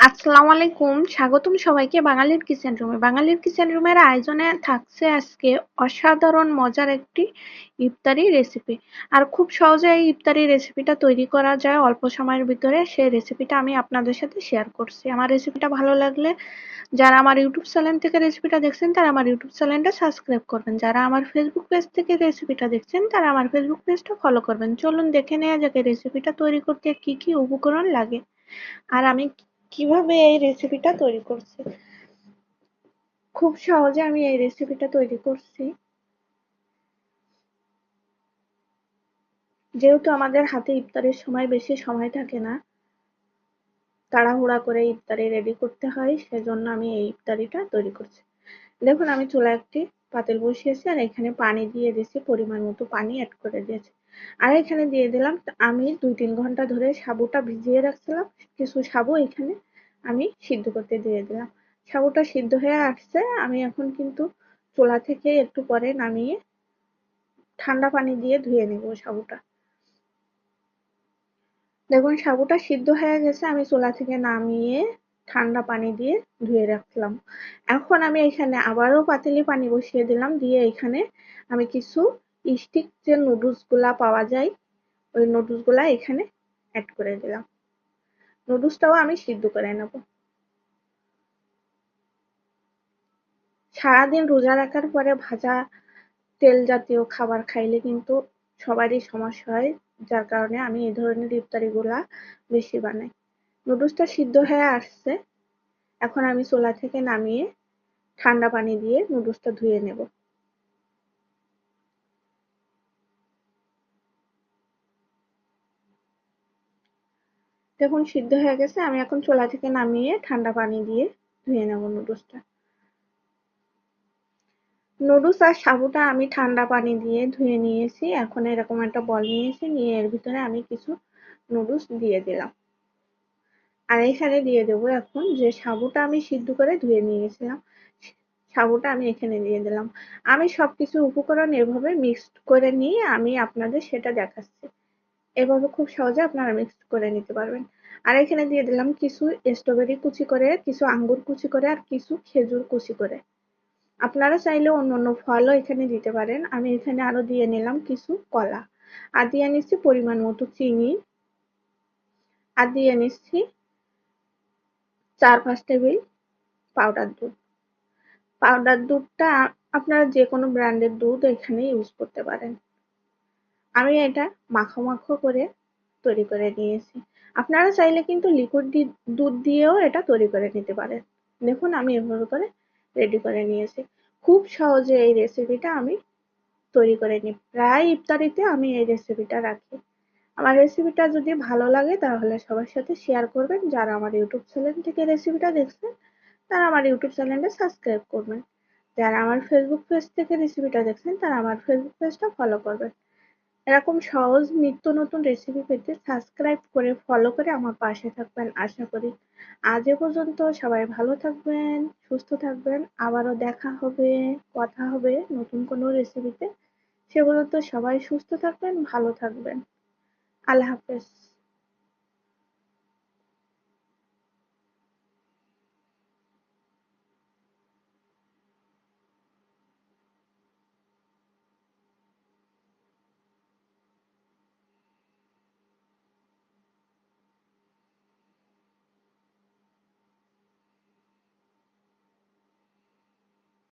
আসসালামু আলাইকুম স্বাগতম সবাইকে বাঙালির কিচেন রুমে। বাঙালির কিচেন রুমের আয়োজনে থাকছে আজকে অসাধারণ মজার একটি ইফতারি রেসিপি আর খুব সহজে এই ইফতারি রেসিপিটা তৈরি করা যায় অল্প সময়ের ভিতরে। সেই রেসিপিটা আমি আপনাদের সাথে শেয়ার করছি। আমার রেসিপিটা ভালো লাগলে যারা আমার ইউটিউব চ্যানেল থেকে রেসিপিটা দেখছেন, তারা আমার ইউটিউব চ্যানেলটা সাবস্ক্রাইব করবেন। যারা আমার ফেসবুক পেজ থেকে রেসিপিটা দেখছেন, তারা আমার ফেসবুক পেজটা ফলো করবেন। চলুন দেখে নেওয়া যাক রেসিপিটা তৈরি করতে কি কি উপকরণ লাগে। আর আমি কীভাবে এই রেসিপিটা তৈরি করছি? খুব সহজে আমি এই রেসিপিটা তৈরি করছি। যেহেতু আমাদের হাতে ইফতারের সময় বেশি সময় থাকে না, তাড়াহুড়া করে ইফতারি রেডি করতে হয়, সেজন্য আমি এই ইফতারিটা তৈরি করছি। দেখুন, আমি চুলা একটি পাতিল বসিয়েছি আর এখানে পানি দিয়ে দিয়েছি, পরিমাণ মতো পানি অ্যাড করে দিয়েছি। আর এখানে দিয়ে দিলাম আমি দুই তিন ঘণ্টা ধরে সাবুটা ভিজিয়ে রাখছিলাম, কিছু সাবু এখানে আমি সিদ্ধ করতে দিয়ে দিলাম। সাবুটা সিদ্ধ হয়ে আসছে, আমি এখন কিন্তু চোলা থেকে একটু পরে নামিয়ে ঠান্ডা পানি দিয়ে ধুয়ে নেব সাবুটা। দেখুন, সাবুটা সিদ্ধ হয়ে গেছে, আমি চোলা থেকে নামিয়ে ঠান্ডা পানি দিয়ে ধুয়ে রাখলাম। এখন আমি এখানে আবারও পাতিলি পানি বসিয়ে দিলাম, দিয়ে এখানে আমি কিছু স্টিক যে নুডলসগুলা পাওয়া যায়, ওই নুডলসগুলা এখানে অ্যাড করে দিলাম। নুডলসটাও আমি সিদ্ধ করে নেব। সারাদিন রোজা রাখার পরে ভাজা তেল জাতীয় খাবার খাইলে কিন্তু সবারই সমস্যা হয়, যার কারণে আমি এই ধরনের ইফতারিগুলা বেশি বানাই। নুডলসটা সিদ্ধ হয়ে আসছে। এখন আমি চোলা থেকে নামিয়ে ঠান্ডা পানি দিয়ে নুডলসটা ধুয়ে নেব। দেখুন, সিদ্ধ হয়ে গেছে। আমি এখন চোলা থেকে নামিয়ে ঠান্ডা পানি দিয়ে ধুয়ে নেব নুডলসটা। নুডলস আর সাবুটা আমি ঠান্ডা পানি দিয়ে ধুয়ে নিয়েছি। এখন এরকম একটা বল নিয়েছি। নিয়ে এর ভিতরে আমি কিছু নুডলস দিয়ে দিলাম। আর এখানে দিয়ে দেবো এখন। যে সাবুটা আমি সিদ্ধ করে ধুয়ে নিয়েছিলাম, সাবুটা আমি এখানে দিয়ে দিলাম। আমি সবকিছু উপকরণ এভাবে মিক্সড করে নিয়ে আমি আপনাদের সেটা দেখাচ্ছি। এভাবে খুব সহজে আপনারা মিক্সড করে নিতে পারবেন। আর এখানে দিয়ে দিলাম কিছু স্ট্রবেরি কুচি করে, কিছু আঙ্গুর কুচি করে আর কিছু খেজুর কুচি করে। আপনারা চাইলে অন্য অন্য ফলও এখানে দিতে পারেন। আমি এখানে আরও দিয়ে নিলাম কিছু কলা। আর দিয়ে নিচ্ছি পরিমাণ মতো চিনি। আর দিয়ে নিচ্ছি চার পাঁচ টেবিল পাউডার দুধ। পাউডার দুধটা আপনারা যে কোনো ব্র্যান্ডের দুধ এখানে ইউজ করতে পারেন। আমি এটা মাখো মাখো করে তৈরি করে নিয়েছি। আপনারা চাইলে কিন্তু লিকুইড দুধ দিয়েও এটা তৈরি করে নিতে পারেন। দেখুন আমি এভাবে করে রেডি করে নিয়েছি। খুব সহজে এই রেসিপিটা আমি তৈরি করে নিই। প্রায় ইফতারিতে আমি এই রেসিপিটা রাখি। আমার রেসিপিটা যদি ভালো লাগে, তাহলে সবার সাথে শেয়ার করবেন। যারা আমার ইউটিউব চ্যানেল থেকে রেসিপিটা দেখছেন, তারা আমার ইউটিউব চ্যানেলটা সাবস্ক্রাইব করবেন। যারা আমার ফেসবুক পেজ থেকে রেসিপিটা দেখছেন, তারা আমার ফেসবুক পেজটা ফলো করবেন। এরকম সহজ নিত্য নতুন রেসিপি পেতে সাবস্ক্রাইব করে ফলো করে আমার পাশে থাকবেন, আশা করি। আজ এ পর্যন্ত সবাই ভালো থাকবেন, সুস্থ থাকবেন। আবারও দেখা হবে, কথা হবে নতুন কোনো রেসিপিতে সে পর্যন্ত সবাই সুস্থ থাকবেন, ভালো থাকবেন। a las